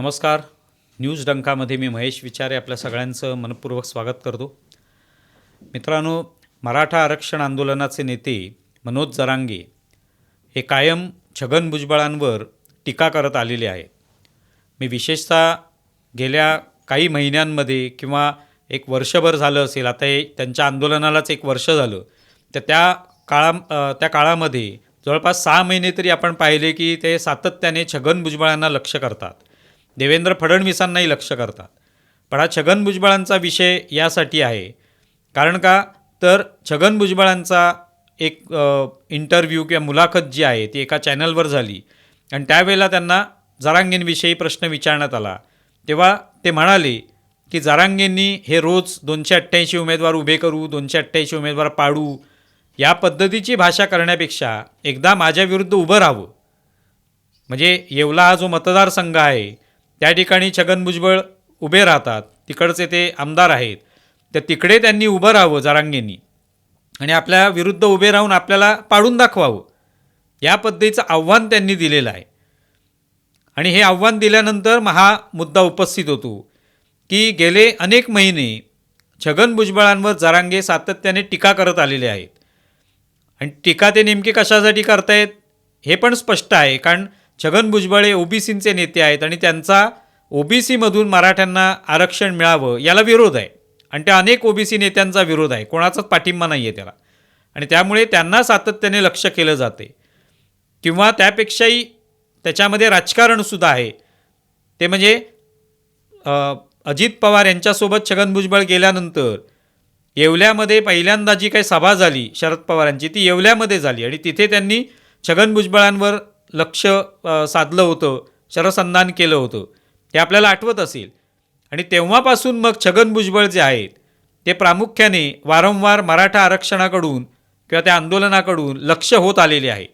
नमस्कार. न्यूज डंकामध्ये मी महेश विचारे आपल्या सगळ्यांचं मनपूर्वक स्वागत करतो. मित्रांनो मराठा आरक्षण आंदोलनाचे नेते मनोज जरांगे हे कायम छगन भुजबळांवर टीका करत आलेले आहे मी विशेषतः गेल्या काही महिन्यांमध्ये किंवा एक वर्षभर झालं असेल आता हे त्यांच्या आंदोलनालाच एक वर्ष झालं तर त्या काळा त्या काळामध्ये जवळपास सहा महिने तरी आपण पाहिले की ते सातत्याने छगन भुजबळांना लक्ष करतात. देवेंद्र फडणवीसांनाही लक्ष करतात. पण हा छगन भुजबळांचा विषय यासाठी आहे. कारण का? तर छगन भुजबळांचा एक इंटरव्ह्यू किंवा मुलाखत जी आहे ती एका चॅनलवर झाली. आणि त्यावेळेला त्यांना जारांगेंविषयी प्रश्न विचारण्यात आला. तेव्हा ते म्हणाले की जारांगेंनी हे रोज दोनशे अठ्ठ्याऐंशी उमेदवार उभे करू दोनशे अठ्ठ्याऐंशी उमेदवार पाडू या पद्धतीची भाषा करण्यापेक्षा एकदा माझ्याविरुद्ध उभं राहावं. म्हणजे येवला हा जो मतदारसंघ आहे त्या ठिकाणी छगन भुजबळ उभे राहतात. तिकडचे ते आमदार आहेत. तर तिकडे त्यांनी उभं राहावं जरांगेंनी. आणि आपल्या विरुद्ध उभे राहून आपल्याला पाडून दाखवावं. या पद्धतीचं आव्हान त्यांनी दिलेलं आहे. आणि हे आव्हान दिल्यानंतर महा मुद्दा उपस्थित होतो. की गेले अनेक महिने छगन भुजबळांवर जरांगे सातत्याने टीका करत आलेले आहेत. आणि टीका ते नेमकी कशासाठी करतायत हे पण स्पष्ट आहे. कारण छगन भुजबळ हे ओबीसींचे नेते आहेत आणि त्यांचा ओबीसीमधून मराठ्यांना आरक्षण मिळावं याला विरोध आहे. आणि त्या अनेक ओबीसी नेत्यांचा विरोध आहे. कोणाचाच पाठिंबा नाही आहे त्याला. आणि त्यामुळे त्यांना सातत्याने लक्ष केलं जाते. किंवा त्यापेक्षाही त्याच्यामध्ये राजकारणसुद्धा आहे. ते म्हणजे अजित पवार यांच्यासोबत छगन भुजबळ गेल्यानंतर येवल्यामध्ये पहिल्यांदा जी काही सभा झाली शरद पवारांची ती येवल्यामध्ये झाली. आणि तिथे त्यांनी छगन भुजबळांवर लक्ष साधलं होतं शरसंधान केलं होतं. ते आपल्याला आठवत असेल. आणि तेव्हापासून मग छगन भुजबळ जे आहेत ते प्रामुख्याने वारंवार मराठा आरक्षणाकडून किंवा त्या आंदोलनाकडून लक्ष होत आलेले आहेत.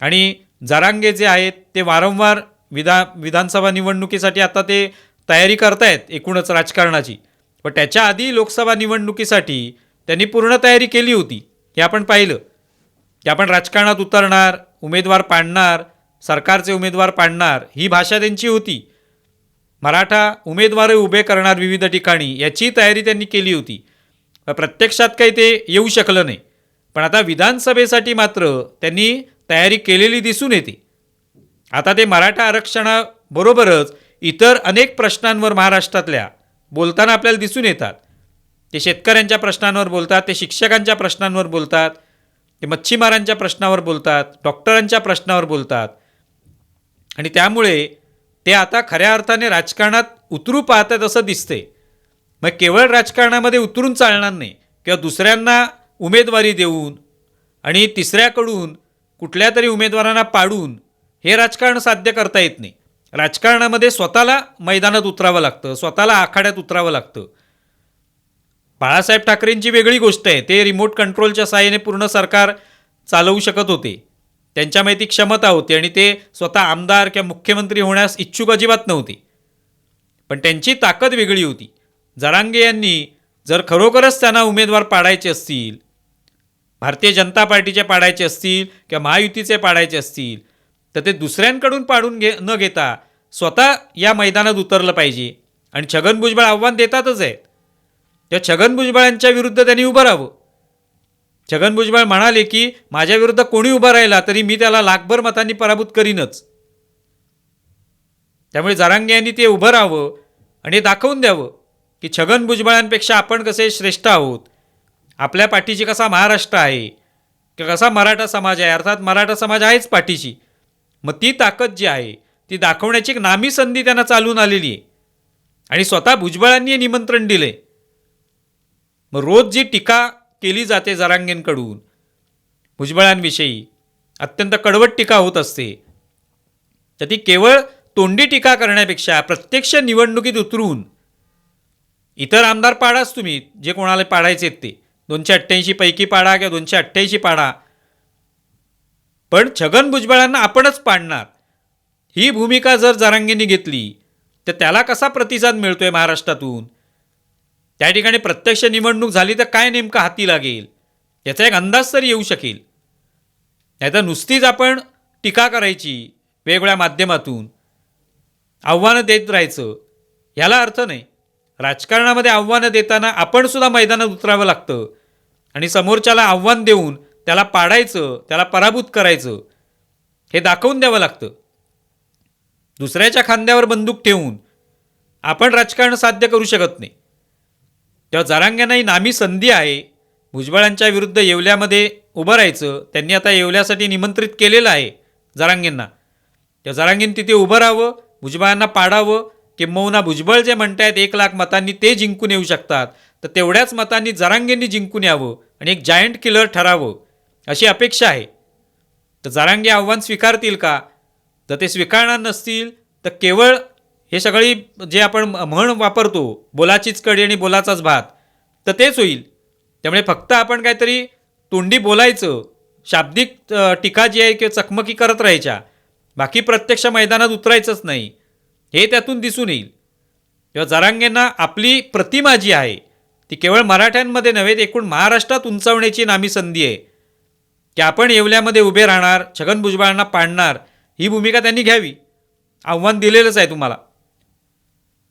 आणि जरांगे जे आहेत ते वारंवार विधा विधानसभा निवडणुकीसाठी आता ते तयारी करतायत एकूणच राजकारणाची. पण त्याच्या आधी लोकसभा निवडणुकीसाठी त्यांनी पूर्ण तयारी केली होती. हे आपण पाहिलं. की आपण राजकारणात उतरणार उमेदवार पाडणार सरकारचे उमेदवार पाडणार ही भाषा त्यांची होती. मराठा उमेदवार उभे करणार विविध ठिकाणी याची तयारी त्यांनी केली होती. प्रत्यक्षात काही ते येऊ शकलं नाही. पण आता विधानसभेसाठी मात्र त्यांनी तयारी केलेली दिसून येते. आता ते मराठा आरक्षणाबरोबरच इतर अनेक प्रश्नांवर महाराष्ट्रातल्या बोलताना आपल्याला दिसून येतात. ते शेतकऱ्यांच्या प्रश्नांवर बोलतात ते शिक्षकांच्या प्रश्नांवर बोलतात ते मच्छीमारांच्या प्रश्नावर बोलतात डॉक्टरांच्या प्रश्नावर बोलतात. आणि त्यामुळे ते आता खऱ्या अर्थाने राजकारणात उतरू पाहतात असं दिसते मग केवळ राजकारणामध्ये उतरून चालणार नाही किंवा दुसऱ्यांना उमेदवारी देऊन आणि तिसऱ्याकडून कुठल्या तरी उमेदवारांना पाडून हे राजकारण साध्य करता येत नाही. राजकारणामध्ये स्वतःला मैदानात उतरावं लागतं स्वतःला आखाड्यात उतरावं लागतं. बाळासाहेब ठाकरेंची वेगळी गोष्ट आहे. ते रिमोट कंट्रोलच्या साहाय्याने पूर्ण सरकार चालवू शकत होते. त्यांच्यामध्ये ती क्षमता होती आणि ते स्वतः आमदार किंवा मुख्यमंत्री होण्यास इच्छुक अजिबात नव्हते. पण त्यांची ताकद वेगळी होती. जरांगे यांनी जर खरोखरच त्यांना उमेदवार पाडायचे असतील भारतीय जनता पार्टीचे पाडायचे असतील किंवा महायुतीचे पाडायचे असतील तर ते दुसऱ्यांकडून पाडून घे न घेता स्वतः या मैदानात उतरलं पाहिजे. आणि छगन भुजबळ आव्हान देतातच आहेत त्या छगन भुजबळांच्या विरुद्ध त्यांनी उभं राहावं. छगन भुजबळ म्हणाले की माझ्या विरुद्ध कोणी उभा राहिला तरी मी त्याला लाखभर मतांनी पराभूत करीनच. त्यामुळे जारांगे यांनी ते उभं राहावं आणि दाखवून द्यावं की छगन भुजबळांपेक्षा आपण कसे श्रेष्ठ आहोत. आपल्या पाठीशी कसा महाराष्ट्र आहे किंवा कसा मराठा समाज आहे अर्थात मराठा समाज आहेच पाठीची मग ती ताकद जी आहे ती दाखवण्याची एक नामी संधी त्यांना चालून आलेली आहे. आणि स्वतः भुजबळांनी निमंत्रण निमंत्रण दिले मग रोज जी टीका केली जाते जरांगेंकडून भुजबळांविषयी अत्यंत कडवट टीका होत असते. तर ती केवळ तोंडी टीका करण्यापेक्षा प्रत्यक्ष निवडणुकीत उतरून इतर आमदार पाडाच तुम्ही जे कोणाला पाडायचे आहेत ते. दोनशे अठ्ठ्याऐंशी पैकी पाडा किंवा दोनशे अठ्ठ्याऐंशी पाडा. पण छगन भुजबळांना आपणच पाडणार. ही भूमिका जर जरांगेंनी घेतली तर त्याला कसा प्रतिसाद मिळतोय महाराष्ट्रातून? त्या ठिकाणी प्रत्यक्ष निवडणूक झाली तर काय नेमकं हाती लागेल? याचा एक अंदाज तरी येऊ शकेल. नाहीतर नुसतीच आपण टीका करायची वेगवेगळ्या माध्यमातून. आव्हानं देत राहायचं ह्याला अर्थ नाही. राजकारणामध्ये आव्हानं देताना आपणसुद्धा मैदानात उतरावं लागतं. आणि समोरच्याला आव्हान देऊन त्याला पाडायचं त्याला पराभूत करायचं हे दाखवून द्यावं लागतं. दुसऱ्याच्या खांद्यावर बंदूक ठेवून आपण राजकारण साध्य करू शकत नाही. तेव्हा जरांग्यांना ही नामी संधी आहे. भुजबळांच्या विरुद्ध येवल्यामध्ये उभं राहायचं त्यांनी आता येवल्यासाठी निमंत्रित केलेलं आहे जरांगेंना. त्या जरांगेन तिथे उभं राहावं भुजबळांना पाडावं किंबहुना भुजबळ जे म्हणतायत एक लाख मतांनी ते जिंकून येऊ शकतात. तर तेवढ्याच मतांनी जरांगेंनी जिंकून यावं आणि एक जायंट किलर ठरावं अशी अपेक्षा आहे. तर जरांगे आव्हान स्वीकारतील का? जर ते स्वीकारणार नसतील तर केवळ हे सगळी जे आपण म्हण वापरतो बोलाचीच कडी आणि बोलाचाच भात तर तेच होईल. त्यामुळे फक्त आपण काहीतरी तोंडी बोलायचं शाब्दिक टीका जी आहे किंवा चकमकी करत राहायच्या बाकी प्रत्यक्ष मैदानात उतरायचंच नाही हे त्यातून दिसून येईल. किंवा जरांगेंना आपली प्रतिमा जी आहे ती केवळ मराठ्यांमध्ये नव्हे तर एकूण महाराष्ट्रात उंचावण्याची नामी संधी आहे. की आपण येवल्यामध्ये उभे राहणार छगन भुजबळांना पाडणार ही भूमिका त्यांनी घ्यावी. आव्हान दिलेलंच आहे तुम्हाला.